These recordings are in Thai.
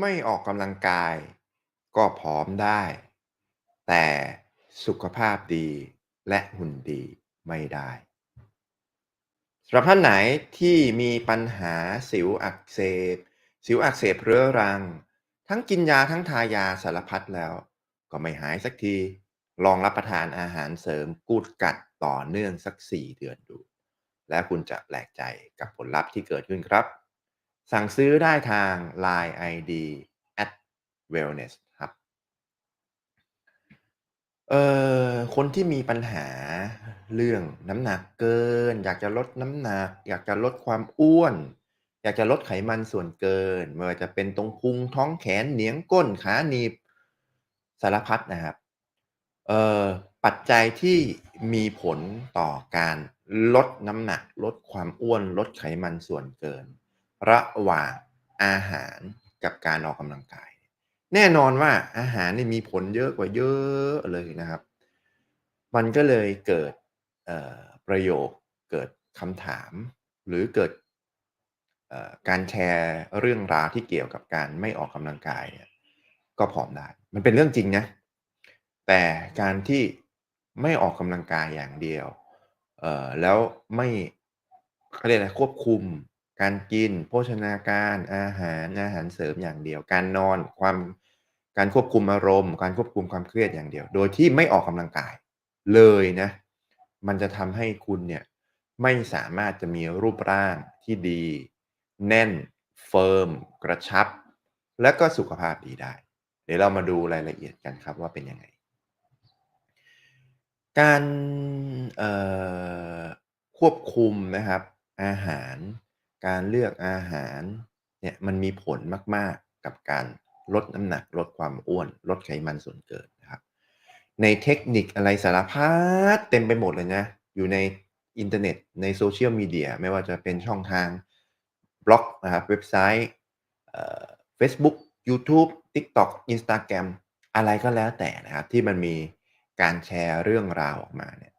ไม่ออกกำลังกาย ก็ผอมได้ แต่สุขภาพดีและหุ่นดีไม่ได้สำหรับท่านไหนที่มีปัญหาสิวอักเสบ สิวอักเสบเรื้อรัง ทั้งกินยาทั้งทายาสารพัดแล้ว ก็ไม่หายสักที ลองรับประทานอาหารเสริมกูดกัดต่อเนื่องสัก 4 เดือนดู และคุณจะแปลกใจกับผลลัพธ์ที่เกิดขึ้นครับ สั่งซื้อได้ทาง Line ID at wellness ครับเอ่อคนที่มีปัญหาเรื่องน้ำหนักเกิน อยากจะลดน้ำหนัก อยากจะลดความอ้วน อยากจะลดไขมันส่วนเกินไม่ว่าจะเป็นตรงพุงท้องแขนเหนียงก้นขาหนีบสารพัดนะครับเอ่อปัจจัยที่มีผลต่อการลดน้ำหนัก ลดความอ้วน ลดไขมันส่วนเกิน ระหว่างอาหารกับการออกกำลังกาย แน่นอนว่าอาหารนี่มีผลเยอะกว่าเยอะเลยนะครับ มันก็เลยเกิดประโยคเกิดคำถาม หรือเกิดการแชร์เรื่องราวที่เกี่ยวกับการไม่ออกกำลังกายเนี่ยก็ผอมได้ มันเป็นเรื่องจริงนะ แต่การที่ไม่ออกกำลังกายอย่างเดียว แล้วไม่เขาเรียกอะไรควบคุม การกิน โภชนาการอาหารอาหารเสริมอย่างเดียว การนอนความการควบคุมอารมณ์ การควบคุมความเครียดอย่างเดียว โดยที่ไม่ออกกำลังกายเลยนะ มันจะทำให้คุณเนี่ยไม่สามารถจะมีรูปร่างที่ดี แน่นเฟิร์มกระชับ และก็สุขภาพดีได้ เดี๋ยวเรามาดูรายละเอียดกันครับว่าเป็นยังไง การควบคุมนะครับอาหาร การเลือกอาหารเนี่ยมันมีผลมากๆกับการลดน้ำหนักลดความอ้วน ลดไขมันส่วนเกินนะครับ ในเทคนิคอะไรสารพัดเต็มไปหมดเลยนะ อยู่ในอินเทอร์เน็ตใน Social Media ไม่ว่าจะเป็นช่องทางบล็อกนะครับเว็บไซต์เฟซบุ๊กยูทูบ TikTok Instagram อะไรก็แล้วแต่นะครับ ที่มันมีการแชร์เรื่องราวออกมาเนี่ย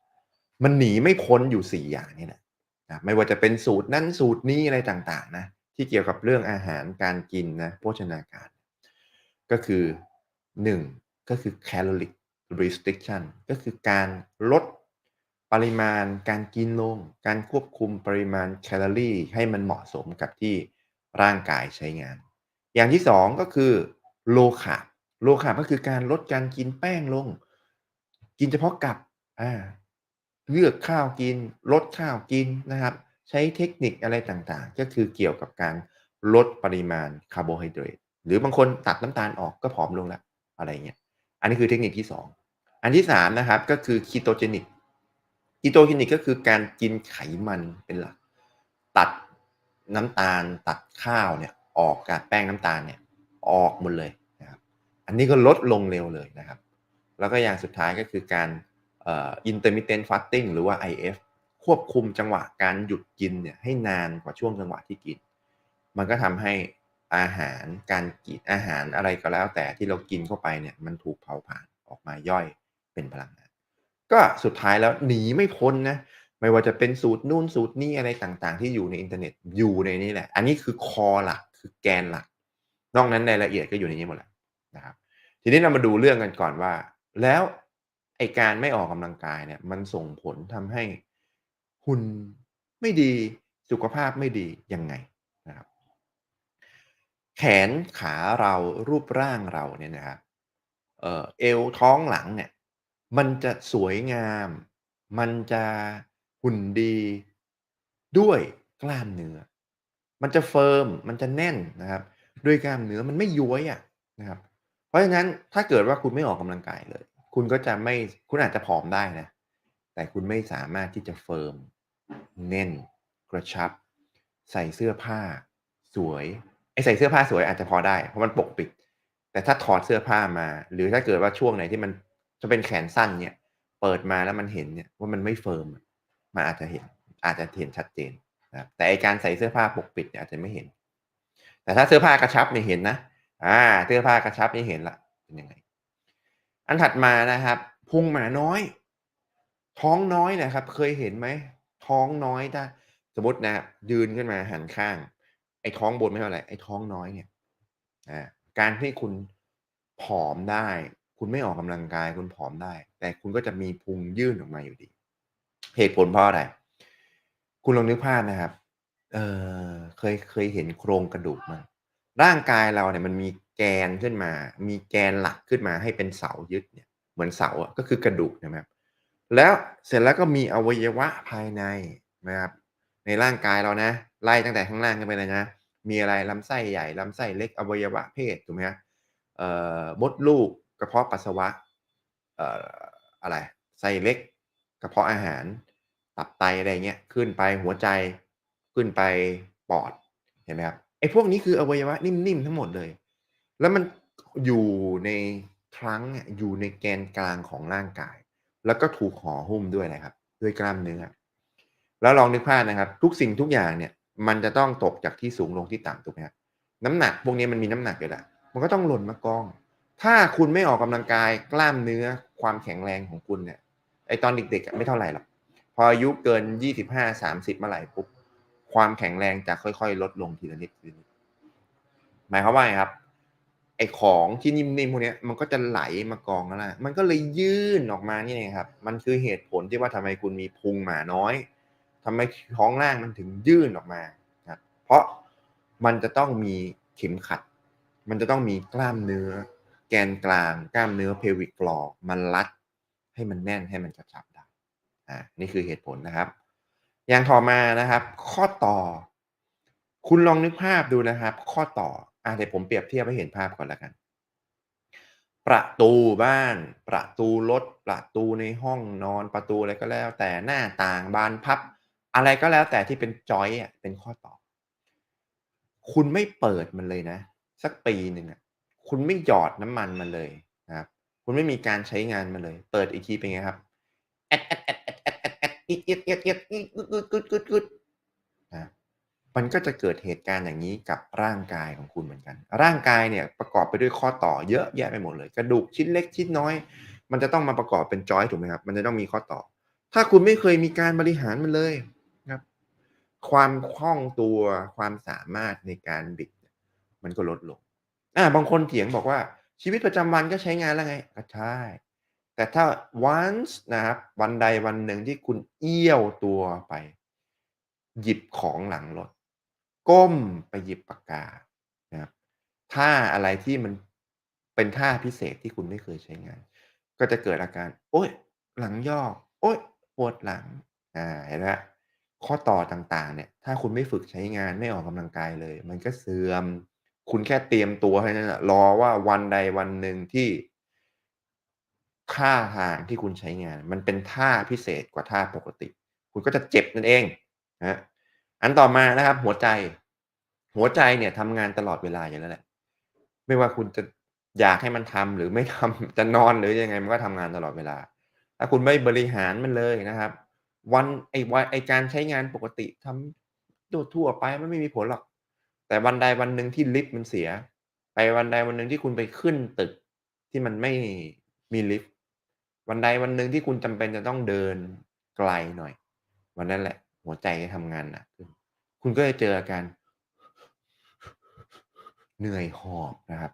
มันหนีไม่พ้นอยู่ 4 อย่างนี่แหละ นะไม่ว่าจะเป็นสูตรนั้นสูตรนี้อะไรต่างๆนะที่เกี่ยวกับเรื่องอาหารการกินนะโภชนาการ ก็คือ 1 ก็คือ Caloric Restriction ก็คือการลดปริมาณการกินลง การควบคุมปริมาณแคลอรีให้มันเหมาะสมกับที่ร่างกายใช้งาน อย่างที่ 2 ก็คือ Low Carb Low Carb ก็คือการลดการกินแป้งลง กินเฉพาะกับอา เลือกข้าวกิน ลดข้าวกินนะครับ ใช้เทคนิคอะไรต่างๆ ก็คือเกี่ยวกับการลดปริมาณคาร์โบไฮเดรตหรือบางคนตัดน้ำตาลออกก็ผอมลงแล้วอะไรเงี้ยอันนี้คือเทคนิคที่ 2 อันที่3นะครับก็คือ Ketogenic Ketogenic ก็คือการกินไขมันเป็นหลัก ตัดน้ำตาลตัดข้าวเนี่ยออกจากแป้งน้ำตาลเนี่ยออกหมดเลยนะครับอันนี้ก็ลดลงเร็วเลยนะครับ แล้วก็อย่างสุดท้ายก็คือการ Intermittent Fasting หรือว่า IF ควบคุมจังหวะการหยุดกินเนี่ยให้นานกว่าช่วงจังหวะที่กิน มันก็ทำให้อาหารการกินอาหารอะไรก็แล้ว แต่ที่เรากินเข้าไปเนี่ยมันถูกเผาผลาญออกมาย่อยเป็นพลังงานก็สุดท้ายแล้วหนีไม่พ้นนะไม่ว่าจะเป็นสูตรนู่นสูตรนี่อะไรต่างๆ ที่อยู่ในอินเทอร์เน็ตอยู่ในนี้แหละ อันนี้คือคอหลักคือแกนหลัก นอกนั้นรายละเอียดก็อยู่ในนี้หมดแล้วนะครับ ทีนี้เรามาดูเรื่องกันก่อนว่า แล้ว ไอการไม่ออกกำลังกายเนี่ย มันส่งผลทำให้หุ่นไม่ดีสุขภาพไม่ดียังไงนะครับแขนขาเรารูปร่างเราเนี่ยนะครับเออเอวท้องหลังเนี่ย มันจะสวยงาม มันจะหุ่นดี ด้วยกล้ามเนื้อ มันจะเฟิร์มมันจะแน่นนะครับ ด้วยกล้ามเนื้อมันไม่ย้วยอะนะครับ เพราะฉะนั้นถ้าเกิดว่าคุณไม่ออกกำลังกายเลย คุณก็จะไม่คุณอาจจะผอมได้นะ แต่คุณไม่สามารถที่จะเฟิร์มแน่นกระชับ ใส่เสื้อผ้า สวยไอ้ใส่เสื้อผ้าสวยอาจจะพอได้ เพราะมันปกปิด แต่ถ้าถอดเสื้อผ้ามา หรือถ้าเกิดว่าช่วงไหนที่มันจะเป็นแขนสั้นเนี่ย เปิดมาแล้วมันเห็นเนี่ยว่ามันไม่เฟิร์มมันอาจจะเห็น อาจจะเห็นชัดเจนนะแต่ไอการใส่เสื้อผ้าปกปิดเนี่ยอาจจะไม่เห็น แต่ถ้าเสื้อผ้ากระชับเนี่ยเห็นนะ อ่า เสื้อผ้ากระชับนี่เห็นล้วเป็นยังไง อันถัดมานะครับพุงหมาน้อย ท้องน้อยนี่ยครับ เคยเห็นไหม ท้องน้อยถ้าสมมตินะครับยืนขึ้นมาหันข้าง ไอ้ท้องบนไม่เท่าไรไอ้ท้องน้อยเนี่ยอาการที่คุณผอมได้ คุณไม่ออกกำลังกายคุณผอมได้ แต่คุณก็จะมีพุงยื่นออกมาอยู่ดี เหตุผลเพราะอะไร คุณลองนึกภาพนะครับ เออเคยเคยเห็นโครงกระดูกไหม?ร่างกายเราเนี่ยมันมี แกนขึ้นมา มีแกนหลักขึ้นมาให้เป็นเสายึดเนี่ยเหมือนเสาอะก็คือกระดูกใช่ไหมครับแล้วเสร็จแล้วก็มีอวัยวะภายในนะครับในร่างกายเรานะ ไล่ตั้งแต่ข้างล่างขึ้นไปเลยนะ มีอะไรลำไส้ใหญ่ลำไส้เล็กอวัยวะเพศถูกไหมครับมดลูกกระเพาะปัสสาวะเอ่ออะไรไส้เล็กกระเพาะอาหาร ตับไตอะไรเงี้ยขึ้นไปหัวใจขึ้นไปปอดเห็นไหมครับไอ้พวกนี้คืออวัยวะนิ่มๆทั้งหมดเลย แล้วมันอยู่ในทรังอยู่ในแกนกลางของร่างกาย แล้วก็ถูกห่อหุ้มด้วยอะไรครับ ด้วยกล้ามเนื้อแล้วลองนึกภาพนะครับ ทุกสิ่งทุกอย่างเนี่ย มันจะต้องตกจากที่สูงลงที่ต่ำถูกไหมครับน้ำหนักพวกนี้มันมีน้ำหนักอยู่แล้วมันก็ต้องหล่นมากอง ถ้าคุณไม่ออกกำลังกายกล้ามเนื้อความแข็งแรงของคุณเนี่ยไอตอนเด็กๆไม่เท่าไหร่หรอกพออายุเกิน25-30เมื่อไหร่ปุ๊บความแข็งแรงจะค่อยๆ ลดลงทีละนิดทีละนิดหมายความว่าไงครับ ไอ้ของที่นิ่มๆพวกนี้มันก็จะไหลมากองข้างล่างมันก็เลยยื่นออกมานี่เองครับ มันคือเหตุผลที่ว่าทำไมคุณมีพุงหมาน้อยทำไมท้องล่างมันถึงยื่นออกมาครับเพราะมันจะต้องมีเข็มขัด มันจะต้องมีกล้ามเนื้อ แกนกลาง กล้ามเนื้อ pelvic floor มันรัด ให้มันแน่นให้มันกระชับได้อ่านี่คือเหตุผลนะครับ อย่างต่อมานะครับ ข้อต่อ คุณลองนึกภาพดูนะครับ ข้อต่อ อาเดี๋ยวผมเปรียบเทียบให้เห็นภาพก่อนแล้วกัน ประตูบ้าน ประตูรถ ประตูในห้องนอน ประตูอะไรก็แล้ว แต่หน้าต่างบานพับ อะไรก็แล้วแต่ที่เป็นจอยต์อะเป็นข้อต่อ คุณไม่เปิดมันเลยนะ สักปีหนึ่งอะคุณไม่หยอดน้ำมันมันเลยนะครับ คุณไม่มีการใช้งานมันเลย เปิดอีกทีเป็นไงครับแอ๊ดๆๆๆๆๆอีดๆๆๆอีดกึดๆๆๆนะครับ มันก็จะเกิดเหตุการณ์อย่างงี้กับร่างกายของคุณเหมือนกัน ร่างกายเนี่ยประกอบไปด้วยข้อต่อเยอะแยะไปหมดเลย กระดูกชิ้นเล็กชิ้นน้อย มันจะต้องมาประกอบเป็นจอยถูกไหมครับ มันจะต้องมีข้อต่อ ถ้าคุณไม่เคยมีการบริหารมันเลยครับ ความคล่องตัวความสามารถในการบิด มันก็ลดลงอ่าบางคนเถียงบอกว่าชีวิตประจำวันก็ใช้งานแล้วไงก็ใช่แต่ถ้า once นะครับวันใดวันหนึ่งที่คุณเอี้ยวตัวไป หยิบของหลังรถ ก้มไปหยิบปากกานะครับท่าอะไรที่มันเป็นท่าพิเศษที่คุณไม่เคยใช้งาน ก็จะเกิดอาการ โอ๊ย หลังยอกโอ๊ยปวดหลังอ่าเห็นไหมข้อต่อต่างๆ เนี่ย ถ้าคุณไม่ฝึกใช้งานไม่ออกกำลังกายเลย มันก็เสื่อม คุณแค่เตรียมตัวแค่นั้นะรอว่าวันใดวันหนึ่งที่ท่าทางที่คุณใช้งาน มันเป็นท่าพิเศษกว่าท่าปกติ คุณก็จะเจ็บนั่นเองนะ อันต่อมานะครับ หัวใจ หัวใจเนี่ยทำงานตลอดเวลาอยู่แล้วแหละ ไม่ว่าคุณจะอยากให้มันทำหรือไม่ทำจะนอนหรือยังไงมันก็ทำงานตลอดเวลา ถ้าคุณไม่บริหารมันเลยนะครับ วันไอ้วันไอ้การใช้งานปกติทำทั่วไปมันไม่มีผลหรอก แต่วันใดวันหนึ่งที่ลิฟต์มันเสีย ไปวันใดวันหนึ่งที่คุณไปขึ้นตึกที่มันไม่มีลิฟต์วันใดวันหนึ่งที่คุณจำเป็นจะต้องเดินไกลหน่อย วันนั้นแหละ หัวใจจะทำงานหนักขึ้น คุณก็จะเจออาการเหนื่อยหอบนะครับ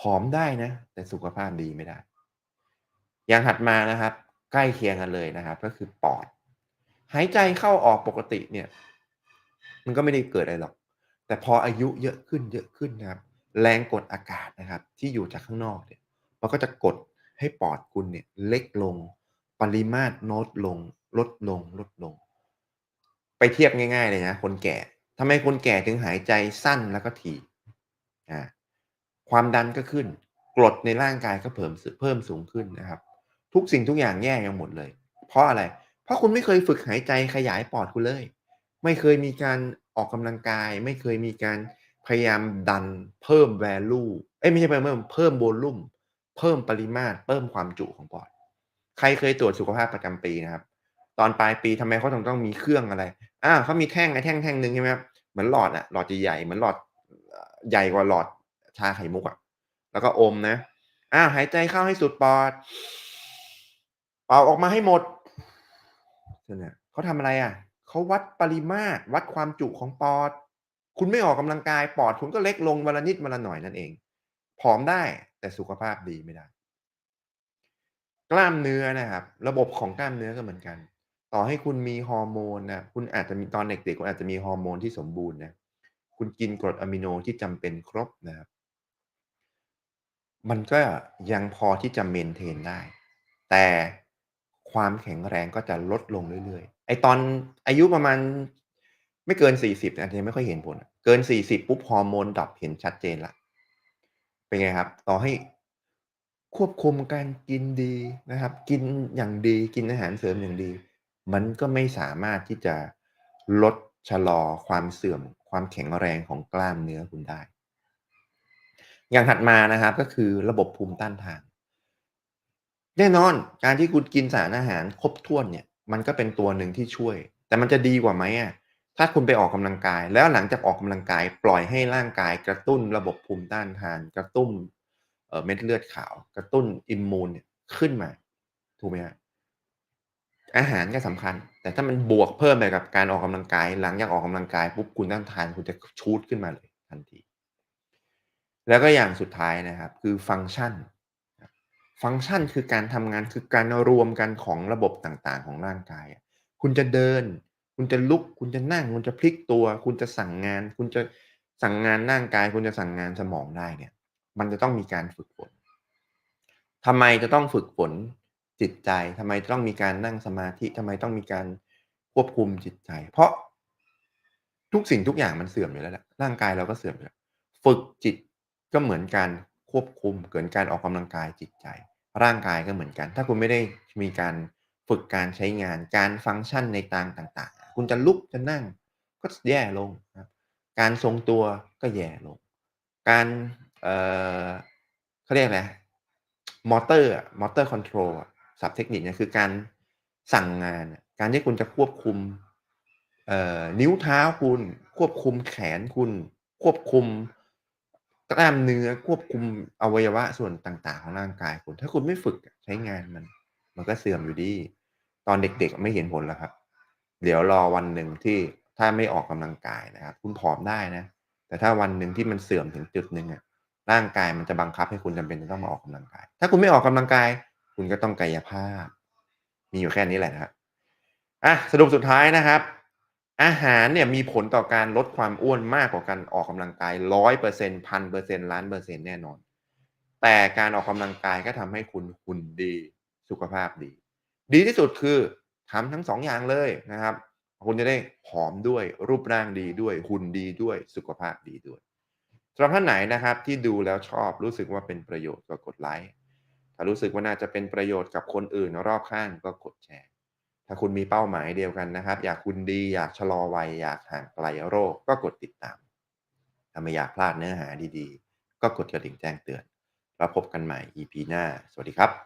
ผอมได้นะ แต่สุขภาพดีไม่ได้ อย่างถัดมานะครับ ใกล้เคียงกันเลยนะครับ ก็คือปอด หายใจเข้าออกปกติเนี่ย มันก็ไม่ได้เกิดอะไรหรอก แต่พออายุเยอะขึ้นเยอะขึ้นนะครับ แรงกดอากาศนะครับ ที่อยู่จากข้างนอกเนี่ย มันก็จะกดให้ปอดคุณเนี่ย เล็กลง ปริมาตรลดลง ลดลงลดลง ไปเทียบง่ายๆเลยนะคนแก่ทำไมคนแก่ถึงหายใจสั้นแล้วก็ถี่อาความดันก็ขึ้น กรดในร่างกายก็เผิ่มเพิ่มสูงขึ้นนะครับ ทุกสิ่งทุกอย่างแย่กันหมดเลย เพราะอะไร?เพราะคุณไม่เคยฝึกหายใจขยายปอดคุณเลย ไม่เคยมีการออกกำลังกาย ไม่เคยมีการพยายามดันเพิ่ม value เอ๊ยไม่ใช่เพิ่มเพิ่มเพิ่มเพิ่มปริมาตร เพิ่มความจุของปอด ใครเคยตรวจสุขภาพประจำปีนะครับ ตอนปลายปีทำไมเขาถึงต้องมีเครื่องอะไรอาเขามีแท่งไอ้แท่งๆหนึ่งใช่ไหมครับเหมือนหลอดอะหลอดใหญ่ๆเหมือนหลอดใหญ่กว่าหลอดชาไข่มุกอะแล้วก็อมนะอาหายใจเข้าให้สุดปอด เป่าออกมาให้หมดนั่นน่ะเขาทำอะไรอะเขาวัดปริมาตรวัดความจุของปอด คุณไม่ออกกำลังกายปอด คุณก็เล็กลงวันละนิดวันละหน่อยนั่นเองผอมได้แต่สุขภาพดีไม่ได้ กล้ามเนื้อนะครับ ระบบของกล้ามเนื้อก็เหมือนกัน ต่อให้คุณมีฮอร์โมนนะคุณอาจจะมีตอนเด็กๆคุณอาจจะมีฮอร์โมนที่สมบูรณ์นะคุณกินกรดอะมิโนที่จำเป็นครบนะครับ มันก็ยังพอที่จะ maintain ได้ แต่ความแข็งแรงก็จะลดลงเรื่อยๆ ไอตอนอายุประมาณไม่เกิน40อาจจะไม่ค่อยเห็นผล เกิน40ปุ๊บฮอร์โมนดร็อปเห็นชัดเจนล้วเป็นไงครับ ต่อให้ควบคุมการกินดีนะครับ กินอย่างดีกินอาหารเสริมอย่างดี มันก็ไม่สามารถที่จะลดชะลอความเสื่อม ความแข็งแรงของกล้ามเนื้อคุณได้ อย่างถัดมานะครับก็คือระบบภูมิต้านทาน แน่นอนการที่คุณกินสารอาหารครบถ้วนเนี่ย มันก็เป็นตัวหนึ่งที่ช่วย แต่มันจะดีกว่าไหมอะถ้าคุณไปออกกำลังกาย แล้วหลังจากออกกำลังกาย ปล่อยให้ร่างกายกระตุ้นระบบภูมิต้านทาน กระตุ้นเเม็ดเลือดขาว กระตุ้นอิมมูนเนี่ยขึ้นมาถูกไหมครับ? อาหารก็สำคัญ แต่ถ้ามันบวกเพิ่มไปกับการออกกำลังกาย หลังจากออกกำลังกายปุ๊บภูมิต้านทานคุณจะชูตขึ้นมาเลยทันที แล้วก็อย่างสุดท้ายนะครับ คือฟังก์ชัน ฟังก์ชันคือการทำงานคือการรวมกันของระบบต่างๆ ของร่างกาย คุณจะเดิน คุณจะลุก คุณจะนั่ง คุณจะพลิกตัว คุณจะสั่งงาน คุณจะสั่งงานร่างกาย คุณจะสั่งงานสมองได้เนี่ย มันจะต้องมีการฝึกฝนทำไมจะต้องฝึกฝน จิตใจทำไมต้องมีการนั่งสมาธิทำไมต้องมีการควบคุมจิตใจ เพราะทุกสิ่งทุกอย่างมันเสื่อมอยู่แล้วแหละร่างกายเราก็เสื่อมอยู่แล้วฝึกจิตก็เหมือนการควบคุมเหมือนการออกกำลังกายจิตใจ ร่างกายก็เหมือนกัน ถ้าคุณไม่ได้มีการฝึกการใช้งาน การฟังก์ชันในต่างต่าง ๆ คุณจะลุกจะนั่งก็แย่ลงนะครับการทรงตัวก็แย่ลง การเอ่อเขาเรียกอะไรมอเตอร์มอะ motor control อะ ศัพท์เทคนิคเนี่ยคือการสั่งงาน การที่คุณจะควบคุมนิ้วเท้าคุณ ควบคุมแขนคุณ ควบคุมกล้ามเนื้อควบคุมอวัยวะส่วนต่างๆ ของร่างกายคุณ ถ้าคุณไม่ฝึกใช้งานมัน มันก็เสื่อมอยู่ดี ตอนเด็กๆไม่เห็นผลหรอกครับ เดี๋ยวรอวันหนึ่งที่ถ้าไม่ออกกำลังกายนะครับ คุณผอมได้นะ แต่ถ้าวันหนึ่งที่มันเสื่อมถึงจุดหนึ่งอะร่างกายมันจะบังคับให้คุณจำเป็นจะต้องมาออกกำลังกาย ถ้าคุณไม่ออกกำลังกาย คุณก็ต้องกายภาพ มีอยู่แค่นี้แหละนะครับอะสรุปสุดท้ายนะครับ อาหารเนี่ยมีผลต่อการลดความอ้วนมากกว่าการออกกำลังกาย100% 1000%ล้านเปอร์เซ็นต์แน่นอน แต่การออกกำลังกายก็ทำให้คุณหุ่นดีสุขภาพดี ดีที่สุดคือทำทั้ง2องอย่างเลยนะครับ คุณจะได้ผอมด้วยรูปร่างดีด้วย หุ่นดีด้วยสุขภาพดีด้วยสำหรับท่านไหนนะครับที่ดูแล้วชอบรู้สึกว่าเป็นประโยชน์ก็กดไลก์ ถ้ารู้สึกว่าน่าจะเป็นประโยชน์กับคนอื่นรอบข้างก็กดแชร์ ถ้าคุณมีเป้าหมายเดียวกันนะครับ อยากคุณดีอยากชะลอวัยอยากห่างไกลโรคก็กดติดตาม ถ้าไม่อยากพลาดเนื้อหาดีๆ ก็กดกระดิ่งแจ้งเตือน แล้วพบกันใหม่ EP หน้า สวัสดีครับ